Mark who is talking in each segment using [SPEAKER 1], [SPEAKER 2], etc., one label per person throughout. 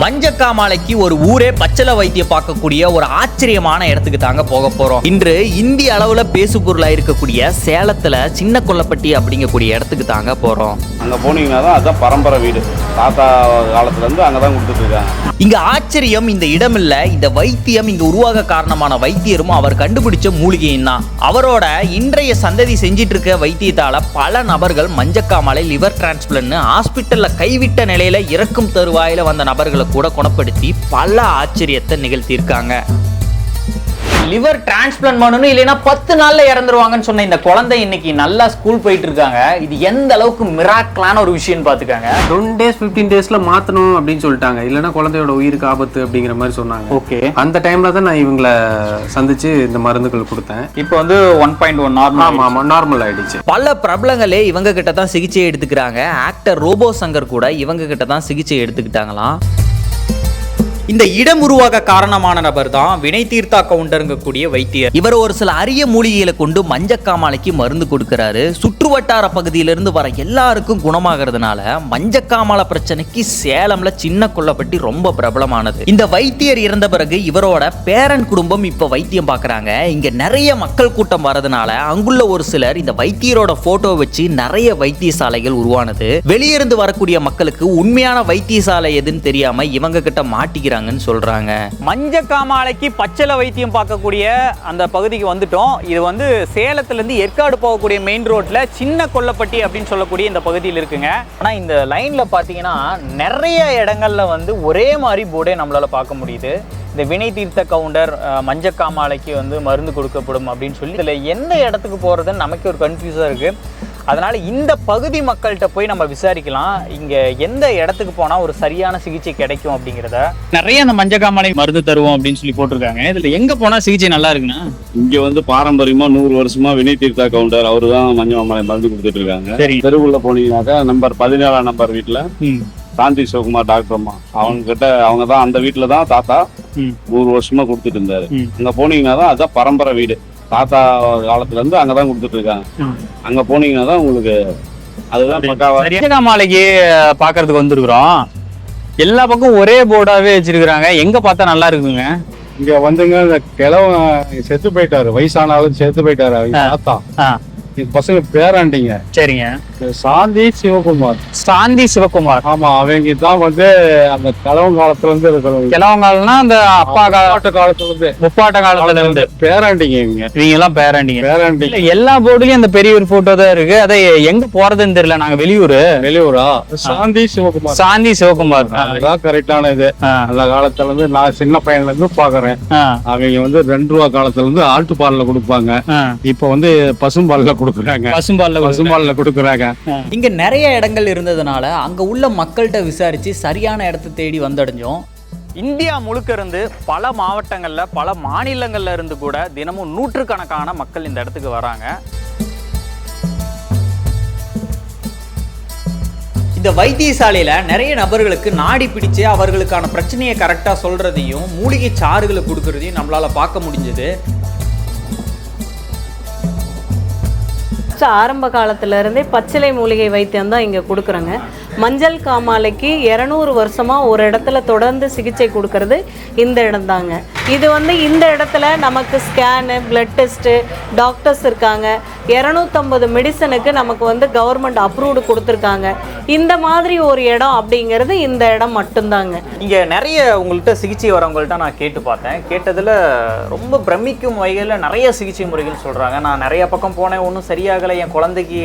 [SPEAKER 1] மஞ்சக்காமாலைக்கு ஒரு ஊரே பச்சளை வைத்தியம் பார்க்கக்கூடிய ஒரு ஆச்சரியமான இடத்துக்கு தாங்க போக போறோம். இன்று இந்திய அளவுல பேசு பொருளா இருக்கக்கூடிய சேலத்துல சின்ன கொல்லப்பட்டி அப்படிங்கக்கூடிய இடத்துக்கு தாங்க போறோம்.
[SPEAKER 2] அங்கே போனீங்கன்னா தான் அதுதான் பரம்பரை வீடு. தாத்தா காலத்துலேருந்து அங்கே தான் கொடுத்துட்டு இருக்காங்க.
[SPEAKER 1] இங்க ஆச்சரியம் இந்த இடம் இல்ல இந்த வைத்தியம் இங்க உருவாக காரணமான வைத்தியரும் அவர் கண்டுபிடிச்ச மூலிகையும் தான். அவரோட இன்றைய சந்ததி செஞ்சிட்டு இருக்க வைத்தியத்தால பல நபர்கள் மஞ்சக்காமலை லிவர் டிரான்ஸ்பிளன்ட் ஹாஸ்பிட்டல்ல கைவிட்ட நிலையில இறக்கும் தருவாயில வந்த நபர்களை கூட குணப்படுத்தி பல ஆச்சரியத்தை நிகழ்த்தியிருக்காங்க. லிவர் டிரான்ஸ்பிளான்ட் பண்ணணும் இல்லைன்னா பத்து நாள்ல இறந்துருவாங்கன்னு சொன்ன இந்த குழந்தை இன்னைக்கு நல்லா ஸ்கூல் போயிட்டு இருக்காங்க இது எந்த அளவுக்கு மிராக்கலான ஒரு விஷயம் பாத்துக்காங்க
[SPEAKER 3] டுவெண்ட்டி டேஸ் ஃபிஃப்டீன் டேஸ்ல மாத்தணும் அப்படின்னு சொல்லிட்டாங்க. இல்லைன்னா குழந்தையோட உயிருக்கு ஆபத்து அப்படிங்கிற மாதிரி சொன்னாங்க.
[SPEAKER 1] ஓகே
[SPEAKER 3] அந்த டைம்ல தான் நான் இவங்களை சந்திச்சு இந்த மருந்துகள் கொடுத்தேன்.
[SPEAKER 1] இப்போ வந்து ஒன் பாயிண்ட் ஒன் நார்மல்
[SPEAKER 3] ஆமா நார்மல் ஆயிடுச்சு.
[SPEAKER 1] பல பிரபலங்களே இவங்க கிட்ட தான் சிகிச்சை எடுத்துக்கிறாங்க. ஆக்டர் ரோபோ சங்கர் கூட இவங்க கிட்ட தான் சிகிச்சை எடுத்துக்கிட்டாங்களாம். இந்த இடம் உருவாக காரணமான நபர் தான் வினை தீர்த்தா கவுண்டருங்கக்கூடிய வைத்தியர். இவர் ஒரு சில அரிய மூலிகைகளை கொண்டு மஞ்சக்காமாலைக்கு மருந்து கொடுக்கறாரு. சுற்றுவட்டார பகுதியிலிருந்து வர எல்லாருக்கும் குணமாகறதுனால மஞ்சக்காமாலை பிரச்சனைக்கு சேலம்ல சின்ன கொல்லப்பட்டி ரொம்ப பிரபலமானது. இந்த வைத்தியர் இறந்த பிறகு இவரோட பேரன் குடும்பம் இப்ப வைத்தியம் பாக்குறாங்க. இங்க நிறைய மக்கள் கூட்டம் வரதுனால அங்குள்ள ஒரு சிலர் இந்த வைத்தியரோட போட்டோ வச்சு நிறைய வைத்தியசாலைகள் உருவானது. வெளியிருந்து வரக்கூடிய மக்களுக்கு உண்மையான வைத்தியசாலை எதுன்னு தெரியாம இவங்க கிட்ட மாட்டிக்கிறாங்க. சொல்றாங்க. மஞ்ச காமாலைக்கு பச்சளை வைத்தியம் பார்க்கக்கூடிய அந்த பகுதிக்கு வந்துட்டோம். இது வந்து சேலத்துலேருந்து ஏற்காடு போகக்கூடிய மெயின் ரோட்ல சின்ன கொல்லப்பட்டி அப்படின்னு சொல்லக்கூடிய இந்த பகுதியில் இருக்குங்க. ஆனா இந்த லைன்ல பாத்தீங்கன்னா நிறைய இடங்கள்ல வந்து ஒரே மாதிரி போர்டே நம்மளால பார்க்க முடியுது. இந்த வினை தீர்த்த கவுண்டர் மஞ்சக்காமாலைக்கு வந்து மருந்து கொடுக்கப்படும் அப்படின்னு சொல்லி இதில் எந்த இடத்துக்கு போகிறதுன்னு நமக்கு ஒரு கன்ஃபியூஸாக இருக்குது அதனால் இந்த பகுதி மக்கள்கிட்ட போய் நம்ம விசாரிக்கலாம். இங்கே எந்த இடத்துக்கு போனால் ஒரு சரியான சிகிச்சை கிடைக்கும் அப்படிங்கிறத. நிறைய அந்த மஞ்சக்காமாலை மருந்து தருவோம் அப்படின்னு சொல்லி போட்டிருக்காங்க. இதில் எங்கே போனால் சிகிச்சை நல்லா இருக்குண்ணா
[SPEAKER 2] இங்கே வந்து பாரம்பரியமா நூறு வருஷமா வினய் தீர்த்தா கவுண்டர் அவரு தான் மஞ்சள் மாமலை மருந்து கொடுத்துட்டு இருக்காங்க.
[SPEAKER 1] சரி.
[SPEAKER 2] தெருவுள்ள போனீங்கன்னாக்கா நம்பர் பதினேழாம் நம்பர் வீட்டில்
[SPEAKER 1] ம்.
[SPEAKER 2] சாந்தி சிவகுமார் டாக்டர் அம்மா. அவங்க கிட்ட அவங்க தான் அந்த வீட்டில் தான் தாத்தா நூறு வருஷமா கொடுத்துட்டு இருந்தாரு. அங்கே போனீங்கன்னா தான் அதுதான் பரம்பரை வீடு. தாத்தா காலத்துல இருந்து அங்கே தான் கொடுத்துட்டு இருக்காங்க. அங்கே போனீங்கன்னா தான் உங்களுக்கு அதுதான் பக்காவா
[SPEAKER 1] மஞ்சக்காமாலைக்கு பார்க்கறதுக்கு வந்திருக்கிறோம். எல்லா பக்கம் ஒரே போர்டாவே வச்சிருக்கிறாங்க. எங்கே பார்த்தா நல்லா இருக்குங்க?
[SPEAKER 4] இங்க வந்துங்க இந்த கிழவன் செத்து போயிட்டாரு. வயசானாலும் செத்து போயிட்டாரு. தாத்தா. பசங்க பேராண்டிங்க.
[SPEAKER 1] சரிங்க.
[SPEAKER 4] சாந்தி சிவகுமார்.
[SPEAKER 1] சாந்தி சிவகுமார்.
[SPEAKER 4] ஆமா அவங்க தான் வந்து அந்த கிழவன் காலத்துல இருந்து இருக்கிறவங்க
[SPEAKER 1] கிழவங்கால்னா அந்த அப்பா கா
[SPEAKER 4] பாட்டு காலத்துல இருந்து
[SPEAKER 1] முப்பாட்ட காலத்துல இருந்து
[SPEAKER 4] பேராண்டிங்க இவங்க.
[SPEAKER 1] இவங்க எல்லாம் பேராண்டிங்க.
[SPEAKER 4] பேராண்டிங்க
[SPEAKER 1] எல்லா போர்டுலயும் அந்த பெரிய ஒரு போட்டோ தான் இருக்கு. அதை எங்க போறதுன்னு தெரியல நாங்க வெளியூர்.
[SPEAKER 4] வெளியூரா? சாந்தி சிவகுமார்.
[SPEAKER 1] சாந்தி சிவகுமார்.
[SPEAKER 4] அதுதான் கரெக்டான இது. அந்த காலத்துல இருந்து நான் சின்ன பையன்ல இருந்து பாக்குறேன் அவங்க வந்து ரெண்டு ரூபா காலத்துல இருந்து ஆட்டுப்பால்ல கொடுப்பாங்க.
[SPEAKER 1] ஆ.
[SPEAKER 4] இப்ப வந்து பசும்பால்ல கொடுக்குறாங்க.
[SPEAKER 1] பசும்பால்ல
[SPEAKER 4] பசும்பால்ல கொடுக்குறாங்க.
[SPEAKER 1] இங்க நிறைய இடங்கள் இருந்ததுனால அங்க உள்ள மக்கள்கிட்ட விசாரிச்சு சரியான இடத்தை தேடி வந்தடைஞ்சோம். இந்தியா முழுக்க இருந்து பல மாவட்டங்கள்ல பல மாநிலங்கள்ல இருந்து கூட தினமும் நூற்றுக்கணக்கான மக்கள் இந்த இடத்துக்கு வராங்க. இந்த வைத்தியசாலையில் நிறைய நபர்களுக்கு நாடி பிடிச்சு அவர்களுக்கான பிரச்சனையை கரெக்டாக சொல்கிறதையும் மூலிகை சாறுகளை கொடுக்கறதையும் நம்மளால் பார்க்க முடிஞ்சது.
[SPEAKER 5] ஃபஸ்ட்டு ஆரம்ப காலத்துலேருந்தே பச்சிலை மூலிகை வைத்தியம் தான் இங்கே கொடுக்குறோங்க. மஞ்சள் காமாலைக்கு இரநூறு வருஷமாக ஒரு இடத்துல தொடர்ந்து சிகிச்சை கொடுக்கறது இந்த இடம்தாங்க இது வந்து இந்த இடத்துல நமக்கு ஸ்கேனு பிளட் டெஸ்ட்டு டாக்டர்ஸ் இருக்காங்க. இரநூத்தம்பது மெடிசனுக்கு நமக்கு வந்து கவர்மெண்ட் அப்ரூவ்டு கொடுத்துருக்காங்க. இந்த மாதிரி ஒரு இடம் அப்படிங்கிறது இந்த இடம் மட்டும்தாங்க.
[SPEAKER 1] இங்கே நிறைய உங்கள்கிட்ட சிகிச்சை வரவங்கள்ட்ட நான் கேட்டு பார்த்தேன். கேட்டதில் ரொம்ப பிரமிக்கும் வகையில் நிறைய சிகிச்சை முறைகள் சொல்கிறாங்க நான் நிறைய பக்கம் போனேன் ஒன்றும் சரியாகலை. என் குழந்தைக்கு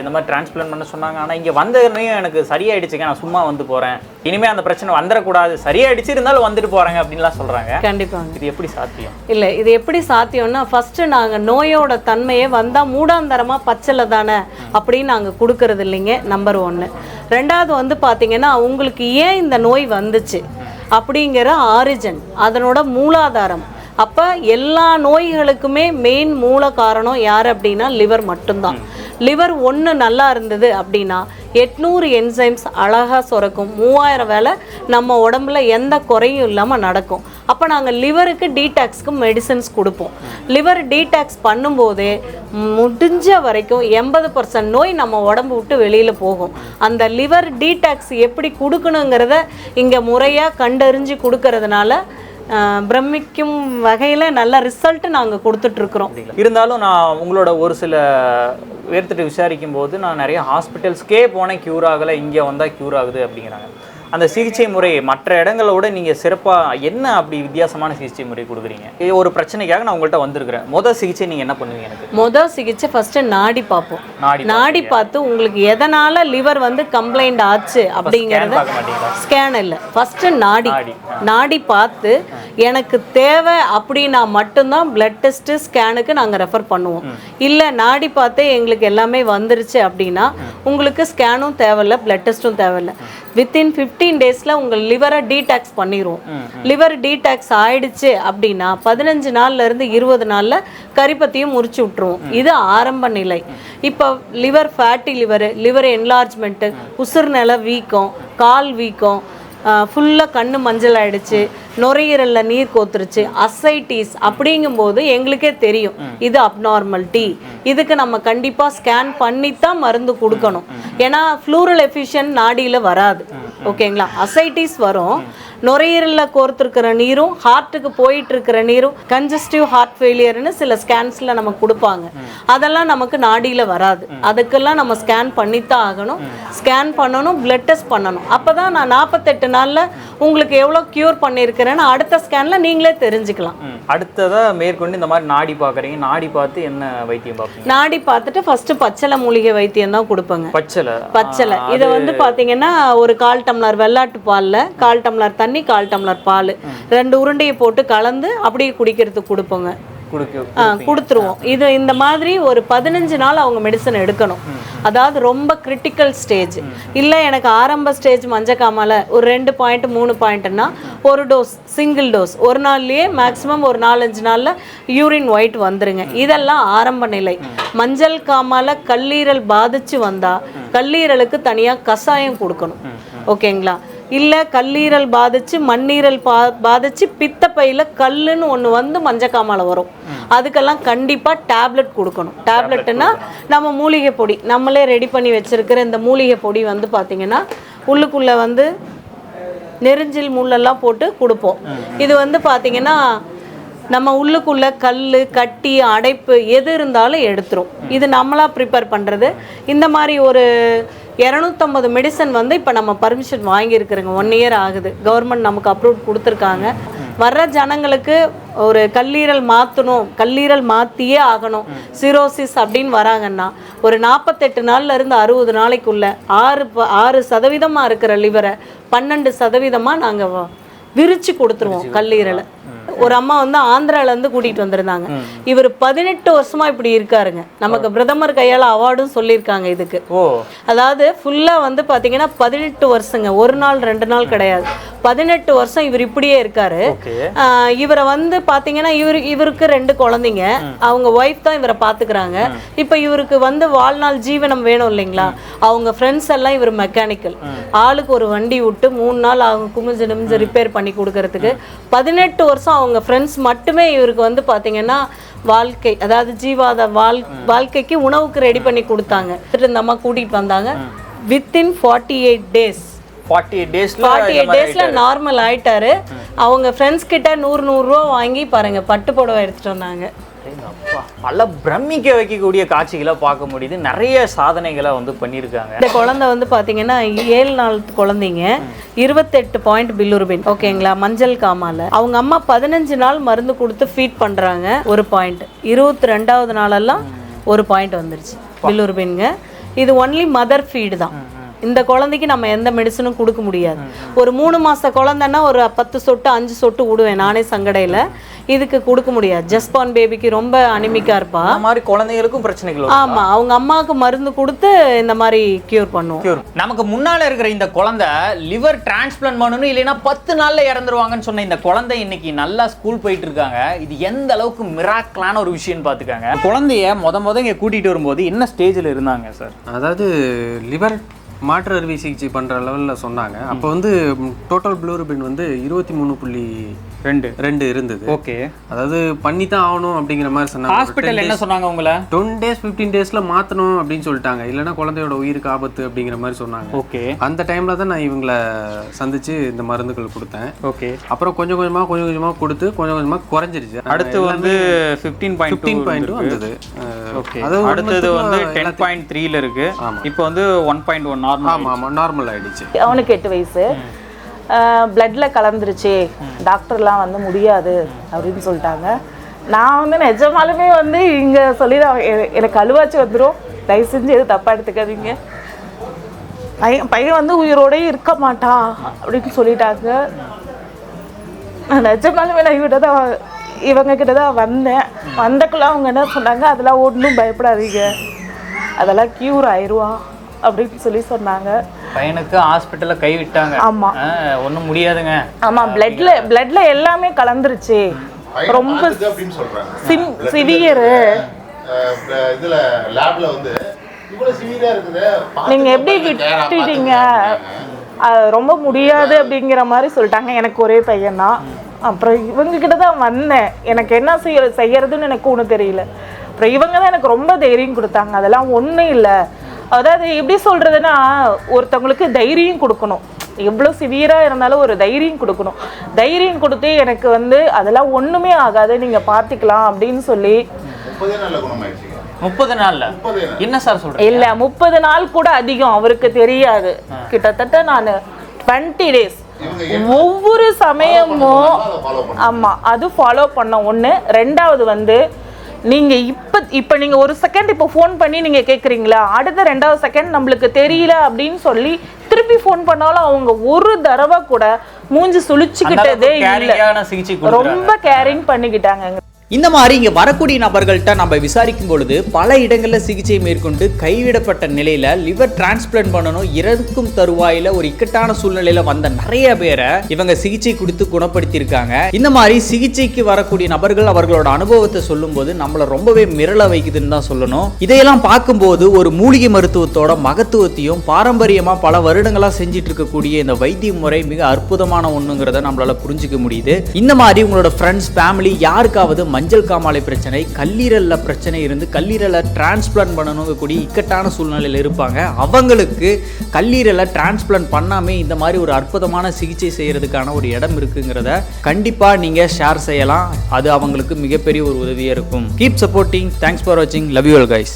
[SPEAKER 1] இந்த மாதிரி டிரான்ஸ்பிளான்ட் பண்ண சொன்னாங்க. ஆனால் இங்கே வந்ததுமே எனக்கு சரியாயிடுச்சுங்க. நான் சும்மா வந்து போகிறேன் இனிமேல் அந்த பிரச்சனை வந்துடக்கூடாது. சரியாயிடுச்சு இருந்தாலும் வந்துட்டு போகிறாங்க அப்படின்லாம் சொல்கிறாங்க
[SPEAKER 5] கண்டிப்பாங்க.
[SPEAKER 1] இது எப்படி சாத்தியம்?
[SPEAKER 5] இல்லை இது எப்படி சாத்தியம்னா ஃபஸ்ட்டு நாங்கள் நோயோட தன்மையை வந்தால் மூடாந்தரமாக பச்சலை தானே அப்படின்னு நாங்கள் கொடுக்கறது இல்லைங்க நம்பர் ஒன்று ரெண்டாவது வந்து பார்த்தீங்கன்னா உங்களுக்கு ஏன் இந்த நோய் வந்துச்சு அப்படிங்கிற ஆரிஜன் அதனோட மூலாதாரம். அப்போ எல்லா நோய்களுக்குமே மெயின் மூல காரணம் யார் அப்படின்னா லிவர் மட்டும்தான். லிவர் ஒன்று நல்லா இருந்தது அப்படின்னா எட்நூறு என்சைம்ஸ் அழகாக சுரக்கும் மூவாயிரம் வேலை நம்ம உடம்புல எந்த குறையும் இல்லாமல் நடக்கும். அப்போ நாங்கள் லிவருக்கு டீடாக்ஸ்க்கு மெடிசன்ஸ் கொடுப்போம். லிவர் டீடாக்ஸ் பண்ணும்போதே முடிஞ்ச வரைக்கும் எண்பது பர்சன்ட் நோய் நம்ம உடம்பு விட்டு வெளியில் போகும். அந்த லிவர் டீடாக்ஸ் எப்படி கொடுக்கணுங்கிறத இங்கே முறையாக கண்டறிஞ்சு கொடுக்கறதுனால பிரமிக்கும் வகையில் நல்ல ரிசல்ட் நாங்கள் கொடுத்துட்ருக்குறோம்
[SPEAKER 1] இருந்தாலும் நான் உங்களோட ஒரு சில வேர்த்துட்டு விசாரிக்கும் போது நான் நிறைய ஹாஸ்பிட்டல்ஸ்க்கே போனேன் க்யூர் ஆகலை இங்கே வந்தால் க்யூர் ஆகுது அப்படிங்கிறாங்க. அந்த சிகிச்சை முறை மற்ற இடங்களோட நீங்கள் சிறப்பாக என்ன அப்படி வித்தியாசமான சிகிச்சை முறை கொடுக்குறீங்க? ஒரு பிரச்சனைக்காக நான் உங்கள்கிட்ட வந்திருக்கிறேன். முதல் சிகிச்சை நீங்கள் என்ன பண்ணுவீங்க எனக்கு?
[SPEAKER 5] மொதல் சிகிச்சை ஃபர்ஸ்ட் நாடி பார்ப்போம்.
[SPEAKER 1] நாடி
[SPEAKER 5] பார்த்து உங்களுக்கு எதனால லிவர் வந்து கம்ப்ளைண்ட் ஆச்சு அப்படிங்கறத ஸ்கேன் இல்லை. ஃபர்ஸ்ட் நாடி.
[SPEAKER 1] நாடி.
[SPEAKER 5] பார்த்து எனக்கு தேவை அப்படின்னா மட்டும்தான் பிளட் டெஸ்ட் ஸ்கேனுக்கு நாங்கள் ரெஃபர் பண்ணுவோம். இல்லை நாடி பார்த்தே எங்களுக்கு எல்லாமே வந்துருச்சு அப்படின்னா உங்களுக்கு ஸ்கேனும் தேவையில்ல பிளட் டெஸ்ட்டும் தேவையில்ல. வித்தின் ஃபிஃப்டீன் டேஸில் உங்கள் லிவரை டீடாக்ஸ் பண்ணிடுவோம் லிவர் டீடாக்ஸ் ஆயிடுச்சு அப்படின்னா பதினஞ்சு நாள்ல இருந்து இருபது நாளில் கரிப்பத்தையும் முறிச்சு விட்டுருவோம் இது ஆரம்ப நிலை. இப்போ liver fatty liver liver enlargement உசுர் நில வீக்கம் கால் வீக்கம் ஃபுல்லாக கண்ணு மஞ்சள் ஆயிடுச்சு. நுரையீரலில் நீர் கோத்துருச்சு அசைட்டிஸ் அப்படிங்கும்போது எங்களுக்கே தெரியும். இது அப்நார்மல்டி இதுக்கு நம்ம கண்டிப்பாக ஸ்கேன் பண்ணி தான் மருந்து கொடுக்கணும். ஏன்னா ஃப்ளூரல் எஃபிஷியன் நாடியில் வராது. ஓகேங்களா? அசைட்டிஸ் வரும். நுரையீரலில் கோர்த்துருக்கிற நீரும் ஹார்ட்டுக்கு போயிட்டு இருக்கிற நீரும் கன்ஜஸ்டிவ் ஹார்ட் ஃபெயிலியர்னு சில ஸ்கேன்ஸில் நமக்கு கொடுப்பாங்க. அதெல்லாம் நமக்கு நாடியில் வராது. அதுக்கெல்லாம் நம்ம ஸ்கேன் பண்ணித்தான் ஆகணும். ஸ்கேன் பண்ணணும் பிளட் டெஸ்ட் பண்ணணும். அப்போ தான் நான் நாற்பத்தெட்டு நாளில் உங்களுக்கு எவ்வளோ க்யூர் பண்ணியிருக்கிறேன்னு அடுத்த ஸ்கேனில் நீங்களே தெரிஞ்சுக்கலாம்.
[SPEAKER 1] அடுத்ததா மேற்கொண்டு இந்த மாதிரி நாடி பார்க்குறீங்க. நாடி பார்த்து என்ன வைத்தியம் பார்ப்பீங்க?
[SPEAKER 5] நாடி பார்த்துட்டு ஃபர்ஸ்ட் பச்சளை மூலிகை வைத்தியம் தான் கொடுப்பேங்க.
[SPEAKER 1] பச்சலை
[SPEAKER 5] பச்சளை. இதை வந்து பார்த்தீங்கன்னா ஒரு கால் டம்ளர் வெள்ளாட்டு பாலில் கால் டம்ளர் தண்ணி கால் டம்ளர் பால். ரெண்டு உருண்டையை போட்டு கலந்து அப்படியே குடிக்கிறதுக்கு கொடுப்போங்க. கொடுத்துருவோம். இது இந்த மாதிரி ஒரு பதினஞ்சு நாள் அவங்க மெடிசன் எடுக்கணும். அதாவது ரொம்ப கிரிட்டிக்கல் ஸ்டேஜ் இல்லை எனக்கு ஆரம்ப ஸ்டேஜ் மஞ்சக்காமல ஒரு ரெண்டு பாயிண்ட் மூணு பாயிண்ட்னா ஒரு டோஸ் சிங்கிள் டோஸ் ஒரு நாள்லயே மேக்ஸிமம் ஒரு நாலஞ்சு நாளில் யூரின் ஒயிட் வந்துருங்க. இதெல்லாம் ஆரம்ப நிலை. மஞ்சள் காமால கல்லீரல் பாதிச்சு வந்தா கல்லீரலுக்கு தனியாக கஷாயம் கொடுக்கணும். ஓகேங்களா? இல்லை கல்லீரல் பாதிச்சு மண்ணீரல் பா பாதிச்சு பித்தப்பையில் கல்லுன்னு ஒன்று வந்து மஞ்சக்காமால வரும். அதுக்கெல்லாம் கண்டிப்பாக டேப்லெட் கொடுக்கணும். டேப்லெட்டுன்னா நம்ம மூலிகை பொடி நம்மளே ரெடி பண்ணி வச்சிருக்கிற இந்த மூலிகை பொடி வந்து பார்த்தீங்கன்னா உள்ளுக்குள்ளே வந்து நெருஞ்சில் முள்ளெல்லாம் போட்டு கொடுப்போம். இது வந்து பார்த்தீங்கன்னா நம்ம உள்ளுக்குள்ள கல் கட்டி அடைப்பு எது இருந்தாலும் எடுத்துரும். இது நம்மளா ப்ரிப்பேர் பண்ணுறது இந்த மாதிரி ஒரு இரநூத்தம்பது மெடிசன் வந்து இப்போ நம்ம பர்மிஷன் வாங்கியிருக்கிறோங்க. ஒன் இயர் ஆகுது. கவர்மெண்ட் நமக்கு அப்ரூவ் கொடுத்துருக்காங்க. வர்ற ஜனங்களுக்கு ஒரு கல்லீரல் மாற்றணும் கல்லீரல் மாற்றியே ஆகணும். சிரோசிஸ் அப்படின்னு வராங்கன்னா ஒரு நாற்பத்தெட்டு நாள்ல இருந்து அறுபது நாளைக்குள்ள ஆறு ப- ஆறு சதவீதமாக இருக்கிற லிவரை பன்னெண்டு சதவீதமாக நாங்கள் விரிச்சு கொடுத்துருவோம். கல்லீரலை. ஒரு அம்மா வந்து ஆந்திரால இருந்து கூட்டிட்டு வந்திருந்தாங்க. இவர் பதினெட்டு வருஷமா இப்படி இருக்காருங்க. நமக்கு பிரதமர் கையால அவார்டும் சொல்லியிருக்காங்க இதுக்கு. அதாவது ஃபுல்லா வந்து பாத்தீங்கன்னா பதினெட்டு வருஷங்க. ஒரு நாள் ரெண்டு நாள் கிடையாது. பதினெட்டு வருஷம் இவர் இப்படியே இருக்காரு. இவரை வந்து பாத்தீங்கன்னா இவரு இவருக்கு ரெண்டு குழந்தைங்க. அவங்க ஒய்ஃப் தான் இவரை பாத்துக்கிறாங்க. இப்போ இவருக்கு வந்து வாழ்நாள் ஜீவனம் வேணும் இல்லைங்களா? அவங்க ஃப்ரெண்ட்ஸ் எல்லாம் இவர் மெக்கானிக்கல் ஆளுக்கு ஒரு வண்டி விட்டு மூணு நாள் அவங்க குமிஞ்சு நிமிஞ்சு ரிப்பேர் பண்ணி கொடுக்கறதுக்கு. பதினெட்டு வருஷம் அவங்க ஃப்ரெண்ட்ஸ் மட்டுமே இவருக்கு வந்து பாத்தீங்கன்னா வாழ்க்கை அதாவது ஜீவாத வாழ் வாழ்க்கைக்கு உணவுக்கு ரெடி பண்ணி கொடுத்தாங்க. இந்த அம்மா கூட்டிட்டு வந்தாங்க. Within forty eight days
[SPEAKER 1] forty eight டேஸில்
[SPEAKER 5] ஃபார்ட்டி எயிட் டேஸ்ல நார்மல் ஆயிட்டாரு. அவங்க ஃப்ரெண்ட்ஸ் கிட்ட நூறு நூறுரூவா வாங்கி பாருங்க பட்டு புடவை எடுத்துட்டு வந்தாங்க.
[SPEAKER 1] அப்பா பல பிரமிக்க வைக்கக்கூடிய காட்சிகளை பார்க்க முடியுது. நிறைய சாதனைகளை வந்து பண்ணியிருக்காங்க.
[SPEAKER 5] இந்த குழந்தை வந்து பாத்தீங்கன்னா ஏழு நாள் குழந்தைங்க. இருபத்தெட்டு பாயிண்ட் பில்லுருபின் ஓகேங்களா? மஞ்சள் காமால. அவங்க அம்மா பதினஞ்சு நாள் மருந்து கொடுத்து ஃபீட் பண்றாங்க ஒரு பாயிண்ட் இருபத்தி ரெண்டாவது நாளெல்லாம் ஒரு பாயிண்ட் வந்துருச்சு பில்லுருபின்ங்க. இது ஒன்லி மதர் ஃபீடு தான். இந்த குழந்தைக்கு நம்ம எந்த மெடிசனும் கொடுக்க முடியாது. ஒரு மூணு மாச குழந்தைன்னா ஒரு பத்து சொட்டு அஞ்சு சொட்டு விடுவேன் நானே சங்கடையில. இதுக்கு கொடுக்க முடியாது. ஜஸ்பான் பேபிக்கு ரொம்ப அனிமிக்கா இருப்பா.
[SPEAKER 1] மாதிரி குழந்தைகளுக்கும் பிரச்சனைகள்.
[SPEAKER 5] ஆமா அவங்க அம்மாவுக்கு மருந்து கொடுத்து இந்த மாதிரி கியூர் பண்ணுவோம்.
[SPEAKER 1] Cure. நமக்கு முன்னால இருக்கிற இந்த குழந்தை லிவர் டிரான்ஸ்பிளான்ட் பண்ணணும் இல்லைன்னா பத்து நாள்ல இறந்துருவாங்கன்னு சொன்ன இந்த குழந்தை இன்னைக்கு நல்லா ஸ்கூல் போயிட்டு இருக்காங்க. இது எந்த அளவுக்கு மிராக்கலான ஒரு விஷயம்னு பாத்துக்காங்க. குழந்தைய முத முத இங்க கூட்டிட்டு வரும்போது என்ன ஸ்டேஜ்ல இருந்தாங்க சார்
[SPEAKER 3] அதாவது லிவர் மாற்று அறுவை சிகிச்சை பண்ணுற லெவலில் சொன்னாங்க. அப்போ வந்து டோட்டல் ப்ளூரிபின் வந்து இருபத்தி மூணு புள்ளி
[SPEAKER 1] ரெண்டு.
[SPEAKER 3] ரெண்டு இருந்தது.
[SPEAKER 1] ஓகே.
[SPEAKER 3] அதாவது பண்ணி தான் ஆகணும் அப்படிங்கிற மாதிரி சொன்னாங்க.
[SPEAKER 1] ஹாஸ்பிட்டல் என்ன சொன்னாங்க உங்களை?
[SPEAKER 3] டொன் டேஸ் ஃபிஃப்டீன் டேஸ்ல மாத்தணும் அப்படின்னு சொல்லிட்டாங்க. இல்லைன்னா குழந்தையோட உயிருக்கு ஆபத்து அப்படிங்கிற மாதிரி சொன்னாங்க.
[SPEAKER 1] ஓகே.
[SPEAKER 3] அந்த டைம்ல தான் நான் இவங்களை சந்திச்சு இந்த மருந்துகள் கொடுத்தேன்.
[SPEAKER 1] ஓகே.
[SPEAKER 3] அப்புறம் கொஞ்சம் கொஞ்சமா கொஞ்சம் கொஞ்சமா கொடுத்து கொஞ்சம் கொஞ்சமா குறைஞ்சிருச்சு.
[SPEAKER 1] அடுத்து வந்து ஃபிஃப்டீன் பாயிண்ட்
[SPEAKER 3] ஃபிஃப்டீன் பாயிண்ட் வந்தது.
[SPEAKER 1] ஓகே.
[SPEAKER 3] அது
[SPEAKER 1] அடுத்தது வந்து டென் பாயிண்ட் த்ரீல இருக்கு. இப்போ வந்து ஒன் பாயிண்ட் ஒன் நார்மல்
[SPEAKER 3] ஆமா ஆமா. நார்மல் ஆயிடுச்சு.
[SPEAKER 6] அவனுக்கு எட்டு வயசு. பிளட்டில் கலந்துருச்சு. டாக்டர்லாம் வந்து முடியாது அப்படின்னு சொல்லிட்டாங்க. நான் வந்து நிஜமாலுமே வந்து இங்கே சொல்லி எனக்கு அழுவாச்சு வந்துடும் தயவு செஞ்சு எதுவும் தப்பாக எடுத்துக்காதீங்க. பையன் பையன் வந்து உயிரோடய இருக்க மாட்டான் அப்படின்னு சொல்லிட்டாங்க. நான் நிஜமாலுமே நான் இவர்கிட்ட தான் இவங்க கிட்ட தான் வந்தேன். வந்தக்குள்ள அவங்க என்ன சொன்னாங்க? அதெல்லாம் ஒன்றும் பயப்படாதீங்க. அதெல்லாம் க்யூர் ஆயிடுவான் அப்படின்னு சொல்லி சொன்னாங்க.
[SPEAKER 1] பையனுக்கு ஹாஸ்பிட்டல்ல கை விட்டாங்க
[SPEAKER 6] ஆமா.
[SPEAKER 1] ஒன்றும் முடியாதுங்க.
[SPEAKER 6] ஆமா பிளட்ல பிளட்ல எல்லாமே கலந்துருச்சு. ரொம்ப சிவியரு
[SPEAKER 7] இதுல லேப்ல வந்து இவ்வளவு சிவியரா இருக்குது
[SPEAKER 6] நீங்க எப்படி விட்டுட்டீங்க? அது ரொம்ப முடியாது அப்படிங்கிற மாதிரி சொல்லிட்டாங்க. எனக்கு ஒரே பையன் தான் அப்புறம் இவங்க கிட்ட தான் வந்தேன். எனக்கு என்ன செய்ய செய்யறதுன்னு எனக்கு ஒன்றும் தெரியல. அப்புறம் இவங்க தான் எனக்கு ரொம்ப தைரியம் கொடுத்தாங்க. அதெல்லாம் ஒன்றும் இல்லை. அதாவது எப்படி சொல்றதுன்னா ஒருத்தவங்களுக்கு தைரியம் கொடுக்கணும். எவ்வளோ சிவியராக இருந்தாலும் ஒரு தைரியம் கொடுக்கணும். தைரியம் கொடுத்து எனக்கு வந்து அதெல்லாம் ஒன்றுமே ஆகாது நீங்கள் பார்த்துக்கலாம் அப்படின்னு சொல்லி.
[SPEAKER 7] முப்பதே
[SPEAKER 1] நாள்ல என்ன சார் சொல்றீங்க?
[SPEAKER 6] இல்ல முப்பது நாள் கூட அதிகம் அவருக்கு தெரியாது. கிட்டத்தட்ட நான் டுவெண்ட்டி டேஸ் ஒவ்வொரு சமயமும்
[SPEAKER 7] அதை ஃபாலோ பண்ண
[SPEAKER 6] ஆமா அது ஃபாலோ பண்ண ஒண்ணு. ரெண்டாவது வந்து நீங்க இப்ப இப்ப நீங்க ஒரு செகண்ட் இப்போ ஃபோன் பண்ணி நீங்க கேக்குறீங்களா? அடுத்த ரெண்டாவது செகண்ட் நம்மளுக்கு தெரியல அப்படின்னு சொல்லி திருப்பி ஃபோன் பண்ணாலும் அவங்க ஒரு தடவை கூட மூஞ்சி சுழிச்சுக்கிட்டதே இல்ல. ரொம்ப கேரிங் பண்ணிக்கிட்டாங்க
[SPEAKER 1] இந்த மாதிரி இங்கே வரக்கூடிய நபர்கள்ட்ட நம்ம விசாரிக்கும் பொழுது பல இடங்களில் சிகிச்சை மேற்கொண்டு கைவிடப்பட்ட நிலையில லிவர் டிரான்ஸ்பிளான்ட் பண்ணணும் இறக்கும் தருவாயில ஒரு இக்கட்டான சூழ்நிலையில வந்த நிறைய பேரை இவங்க சிகிச்சை கொடுத்து குணப்படுத்தியிருக்காங்க. இந்த மாதிரி சிகிச்சைக்கு வரக்கூடிய நபர்கள் அவர்களோட அனுபவத்தை சொல்லும்போது நம்மளை ரொம்பவே மிரள வைக்குதுன்னு தான் சொல்லணும். இதையெல்லாம் பார்க்கும்போது ஒரு மூலிகை மருத்துவத்தோட மகத்துவத்தையும் பாரம்பரியமாக பல வருடங்களாக செஞ்சிட்டு இருக்கக்கூடிய இந்த வைத்திய முறை மிக அற்புதமான ஒண்ணுங்கிறத நம்மளால புரிஞ்சுக்க முடியுது. இந்த மாதிரி உங்களோட ஃப்ரெண்ட்ஸ் ஃபேமிலி யாருக்காவது மஞ்சள் காமாலை பிரச்சனை கல்லீரலில் பிரச்சனை இருந்து கல்லீரலை டிரான்ஸ்பிளான்ட் பண்ணணுங்கக்கூடிய இக்கட்டான சூழ்நிலையில் இருப்பாங்க. அவங்களுக்கு கல்லீரலை டிரான்ஸ்பிளான்ட் பண்ணாமே இந்த மாதிரி ஒரு அற்புதமான சிகிச்சை செய்கிறதுக்கான ஒரு இடம் இருக்குங்கிறத கண்டிப்பாக நீங்கள் ஷேர் செய்யலாம். அது அவங்களுக்கு மிகப்பெரிய ஒரு உதவியாக இருக்கும். கீப் சப்போர்ட்டிங் தேங்க்ஸ் ஃபார் வாட்சிங் லவ் யூ ஆல் கைஸ்